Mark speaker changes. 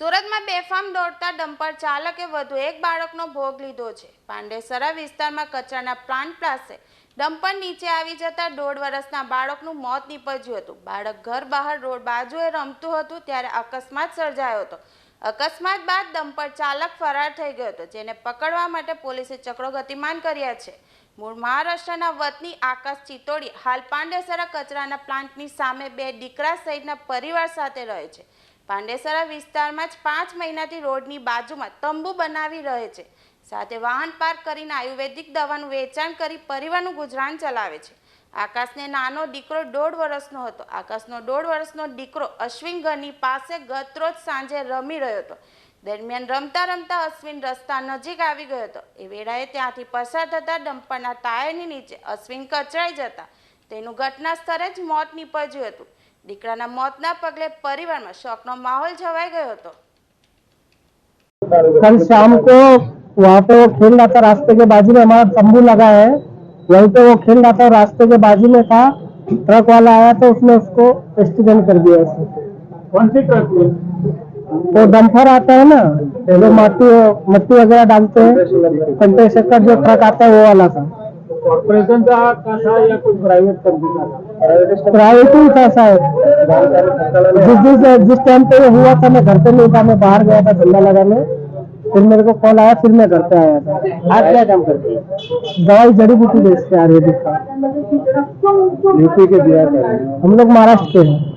Speaker 1: સુરતમાં બેફામ દોડતા ડમ્પર ચાલકે વધુ એક બાળકનો ભોગ લીધો છે. પાંડેસરા વિસ્તારમાં કચરાના પ્લાન્ટ પાસે ડમ્પર નીચે આવી જતા દોઢ વર્ષના બાળકનું મોત નીપજ્યું હતું. બાળક ઘર બહાર રોડ બાજુએ રમતું હતું ત્યારે અકસ્માત સર્જાયો હતો. અકસ્માત બાદ ડમ્પર ચાલક ફરાર થઈ ગયો હતો, જેને પકડવા માટે પોલીસે ચક્રો ગતિમાન કર્યા છે. મૂળ મહારાષ્ટ્રના વતની આકાશ ચિત્તોડી હાલ પાંડેસરા કચરાના પ્લાન્ટની સામે બે દીકરા સહિતના પરિવાર સાથે રહે છે. પાંડેસરા વિસ્તારમાં જ પાંચ મહિનાથી રોડની બાજુમાં તંબુ બનાવી રહે છે. સાથે વાહન પાર્ક કરીને આયુર્વેદિક દવાનું વેચાણ કરી પરિવારનું ગુજરાન ચલાવે છે. આકાશને નાનો દીકરો દોઢ વર્ષનો હતો. આકાશનો દોઢ વર્ષનો દીકરો અશ્વિન ઘરની પાસે ગતરોજ સાંજે રમી રહ્યો હતો. દરમિયાન રમતા રમતા અશ્વિન રસ્તા નજીક આવી ગયો હતો. એ વેળાએ ત્યાંથી પસાર થતા ડમ્પરના ટાયરની નીચે અશ્વિન કચરાઈ જતા. તેનું ઘટના સ્થળે જ મોત નીપજ્યું હતું. દીકરાના મોતના પગલે પરિવારમાં શોકનો માહોલ છવાઈ ગયો હતો
Speaker 2: कल शाम को वहाँ पे वो खेल रहा था रास्ते के बाजू में हमारा तंबू लगा है वहीं पे वो खेल रहा था रास्ते के बाजू में था ट्रक वाला आया तो उसने उसको एक्सीडेंट कर दिया उसने
Speaker 3: कौन सी ट्रक थी
Speaker 2: वो डंपर आता है ना जो माटी मट्टी वगैरह डालते हैं कंटेसर का जो ट्रक आता है वो वाला था
Speaker 3: कॉर्पोरेशन का था या कोई प्राइवेट कंपनी का? था
Speaker 2: प्राइवेट ही था है। जिस जिस जिस टाइम पे ये हुआ था मैं घर पे नहीं था मैं बाहर गया था धंधा लगाने। फिर मेरे को कॉल आया फिर मैं घर पे आया था।
Speaker 3: आप क्या काम करते हैं?
Speaker 2: दवाई जड़ी बूटी बेचते हैं आयुर्वेदिक का।
Speaker 3: यूपी के बिहार का
Speaker 2: हम लोग महाराष्ट्र के हैं।